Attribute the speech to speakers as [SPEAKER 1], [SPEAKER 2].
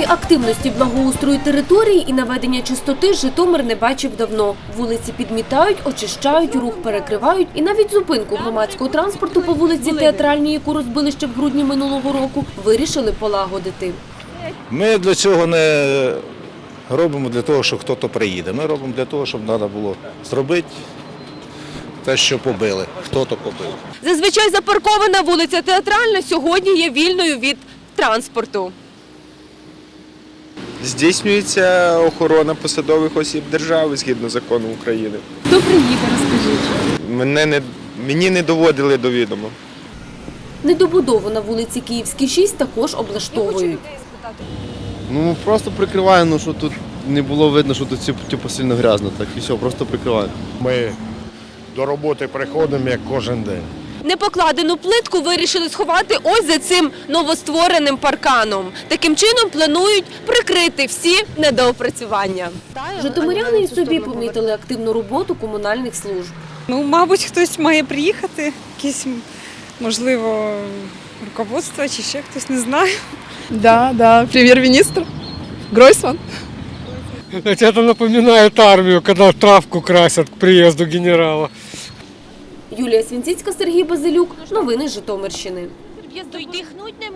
[SPEAKER 1] активності благоустрою території і наведення чистоти Житомир не бачив давно. Вулиці підмітають, очищають, рух перекривають і навіть зупинку громадського транспорту по вулиці Театральній, яку розбили ще в грудні минулого року, вирішили полагодити.
[SPEAKER 2] Ми для цього не робимо для того, щоб хтось приїде. Ми робимо для того, щоб треба було зробити те, що побили, хто-то побив.
[SPEAKER 1] Зазвичай запаркована вулиця Театральна сьогодні є вільною від транспорту.
[SPEAKER 3] Здійснюється охорона посадових осіб держави згідно закону України.
[SPEAKER 1] Хто приїде, розкажіть.
[SPEAKER 3] Мене не мені не доводили до відома.
[SPEAKER 1] Недобудову на вулиці Київській 6 також облаштовують.
[SPEAKER 4] Ну просто прикриваю, ну що тут не було видно, що тут типу, сильно грязно, так і все, просто прикриваю.
[SPEAKER 5] Ми до роботи приходимо як кожен день.
[SPEAKER 1] Непокладену плитку вирішили сховати ось за цим новоствореним парканом. Таким чином планують прикрити всі недоопрацювання. Житомиряни і собі помітили активну роботу комунальних служб.
[SPEAKER 6] Ну, мабуть, хтось має приїхати, якесь, можливо, руководство чи ще хтось не знаю.
[SPEAKER 7] Да, да, премьер-министр Гройсман.
[SPEAKER 8] Это напоминает армию, когда травку красят к приезду генерала.
[SPEAKER 1] Юлія Свінціцька, Сергій Базилюк. Новини Житомирщини.